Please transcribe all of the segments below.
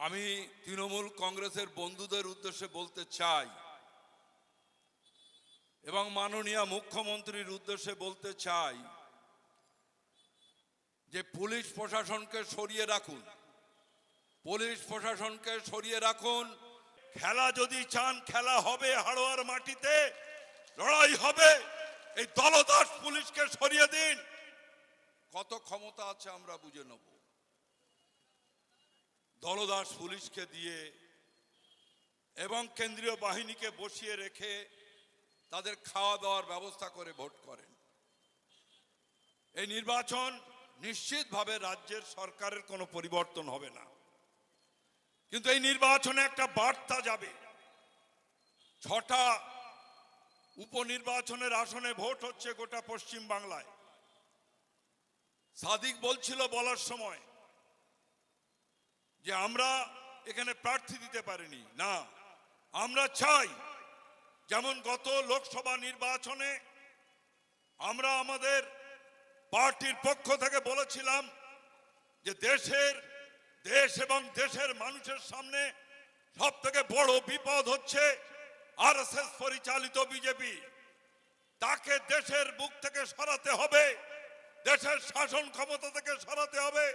আমি তৃণমূল কংগ্রেসের বন্ধুদের উদ্দেশ্যে বলতে চাই এবং মাননীয় মুখ্যমন্ত্রীর উদ্দেশ্যে বলতে চাই যে পুলিশ প্রশাসনকে সরিয়ে রাখুন। পুলিশ প্রশাসনকে সরিয়ে রাখুন। খেলা যদি চান, খেলা হবে হাড়োয়ার মাটিতে, লড়াই হবে। এই দলদাস পুলিশকে সরিয়ে দিন। কত ক্ষমতা আছে আমরা বুঝে নেব। দলদাস পুলিশকে দিয়ে এবং কেন্দ্রীয় বাহিনীকে বসিয়ে রেখে তাদের খাওয়া দাওয়ার ব্যবস্থা করে ভোট করেন। এই নির্বাচন নিশ্চিতভাবে রাজ্যের সরকারের কোনো পরিবর্তন হবে না। কিন্তু এই নির্বাচনে একটা বার্তা যাবে। ছটা উপনির্বাচনের আসনে ভোট হচ্ছে গোটা পশ্চিম বাংলায় সাদিক বলছিল বলার সময় যে আমরা এখানে প্রার্থী দিতে পারিনি। না, আমরা চাই, যেমন গত লোকসভা নির্বাচনে আমরা আমাদের পার্টির পক্ষ থেকে বলেছিলাম যে দেশের, দেশ এবং দেশের মানুষের সামনে সব থেকে বড় বিপদ হচ্ছে আরএসএস পরিচালিত বিজেপি। তাকে দেশের বুক থেকে সরাতে হবে, দেশের শাসন ক্ষমতা থেকে সরাতে হবে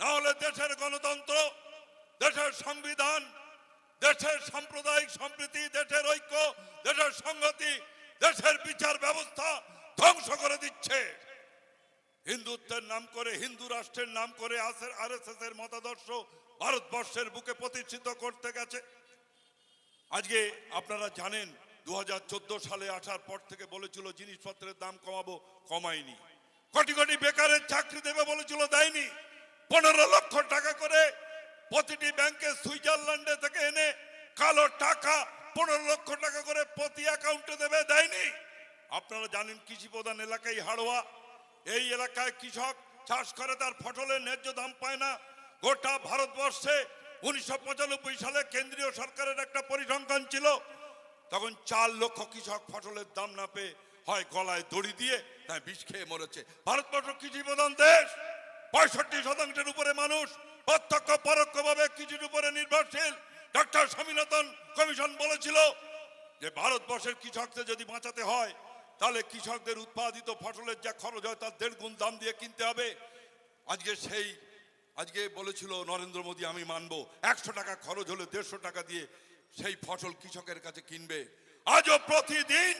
না হলে দেশের গণতন্ত্র, দেশের সংবিধান, দেশের সাম্প্রদায়িক সম্প্রীতি, দেশের ঐক্য, দেশের সংগতি দেশের বিচার ব্যবস্থা ধ্বংস করে দিচ্ছে। হিন্দুত্বের নাম করে, হিন্দু রাষ্ট্রের নাম করে আর এস এর মতাদর্শ ভারতবর্ষের বুকে প্রতিষ্ঠিত করতে গেছে। আজকে আপনারা জানেন দু হাজার চোদ্দ সালে আসার পর থেকে বলেছিল, জিনিসপত্রের দাম কমাবো কমায়নি কোটি কোটি বেকারের চাকরি দেবে বলেছিল, দেয়নি। পনেরো লক্ষ টাকা করে প্রতিটি ব্যাংকে সুইজারল্যান্ডে থেকে এনে কালো টাকা পনেরো লক্ষ টাকা করে প্রতি অ্যাকাউন্টে দেবে, দেয়নি। আপনারা জানেন কৃষি প্রধান এলাকায় হাড়োয়া। এই এলাকায় কৃষক চাষ করে, তার ফসলের ন্যায্য দাম পায় না। গোটা ভারতবর্ষে উনিশশো পঁচানব্বই সালে কেন্দ্রীয় সরকারের একটা পরিসংখ্যান ছিল, তখন চার লক্ষ কৃষক ফসলের দাম না পেয়ে হয় গলায় দড়ি দিয়ে, তাই বিষ খেয়ে মরেছে। ভারতবর্ষ কৃষি প্রধান দেশ! পঁয়ষট্টি শতাংশের উপরে মানুষ প্রত্যক্ষ পরোক্ষভাবে কৃষির উপরে নির্ভরশীল। ডক্টর স্বামীনাথন কমিশন বলেছিল যে, ভারতবর্ষের কৃষকদের যদি বাঁচাতে হয়, তাহলে কৃষকদের উৎপাদিত ফসলের যা খরচ হয়, তার দেড় গুণ দাম দিয়ে কিনতে হবে। আজকে সেই, আজকে বলেছিল নরেন্দ্র মোদী, আমি মানবো, একশো টাকা খরচ হলে দেড়শো টাকা দিয়ে সেই ফসল কৃষকের কাছে কিনবে। আজও প্রতিদিন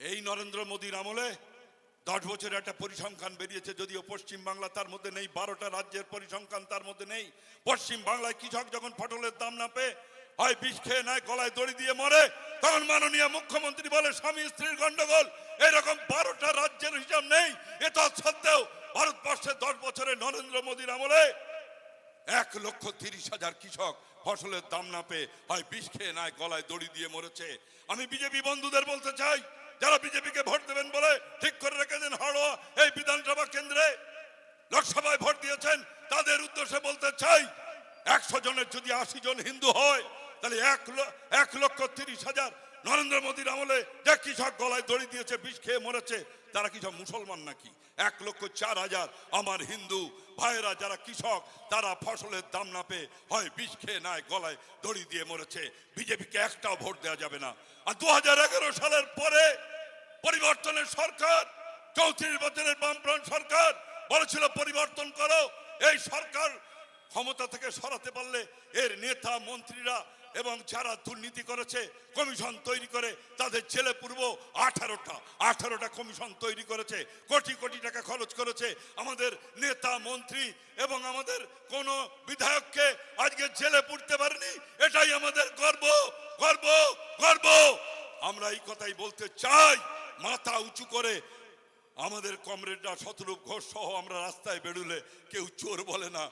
এই নরেন্দ্র মোদীর আমলে দশ বছরের একটা পরিসংখ্যান বেরিয়েছে, যদিও পশ্চিম বাংলা তার মধ্যে নেই, বারোটা রাজ্যের পরিসংখ্যান তার মধ্যে নেই। পশ্চিম বাংলায় কৃষক যখন ফসলের দাম না পেয়ে হয় বিষ খেয়ে নেয়, গলায় দড়ি দিয়ে মরে, তখন মাননীয় মুখ্যমন্ত্রী বলে, স্বামী, স্ত্রীর গন্ডগোল, এরকম বারোটা রাজ্যের হিসাব নেই। এটা সত্ত্বেও ভারতবর্ষে দশ বছরে নরেন্দ্র মোদীর আমলে এক লক্ষ তিরিশ হাজার কৃষক ফসলের দাম না পেয়ে হয় বিষ খেয়ে নেয়, গলায় দড়ি দিয়ে মরেছে। আমি বিজেপি বন্ধুদের বলতে চাই যারা বিজেপিকে ভোট দেবেন বলে ঠিক করে রেখেছেন হাড়োয়া এই বিধানসভা কেন্দ্রে লোকসভায় ভোট দিয়েছেন, তাদের উদ্দেশ্যে বলতে চাই, একশো জনের যদি আশি জন হিন্দু হয়, তাহলে এক লক্ষ তিরিশ হাজার নরেন্দ্র মোদীর আমলে যে কৃষক গলায় দড়ি দিয়েছে, বিষ খেয়ে মরেছে। তারা কি সব মুসলমান নাকি? এক লক্ষ চার হাজার আমার হিন্দু ভাইয়েরা যারা কৃষক, তারা ফসলের দাম না পেয়ে হয় বিষ খেয়ে নাই, গলায় দড়ি দিয়ে মরেছে। বিজেপিকে একটাও ভোট দেওয়া যাবে না। আর দু হাজার এগারো সালের পরে পরিবর্তনের সরকার, চৌত্রিশ বছরের বামফ্রন্ট সরকার বলেছিল, পরিবর্তন করো। এই সরকার ক্ষমতা থেকে সরাতে পারলে এর নেতা, মন্ত্রীরা এবং যারা দুর্নীতি করেছে কমিশন তৈরি করে, তাদের ছেলে পূর্ব আঠারোটা আঠারোটা কমিশন তৈরি করেছে, কোটি কোটি টাকা খরচ করেছে। আমাদের নেতা, মন্ত্রী এবং আমাদের কোন বিধায়ককে আজকে জেলে পুড়তে পারেনি, এটাই আমাদের গর্ব গর্ব গর্ব। আমরা এই কথাই বলতে চাই, মাথা উঁচু করে। আমাদের কমরেডরা শতরূপ ঘোষ সহ আমরা রাস্তায় বেরুলে কেউ চোর বলে না।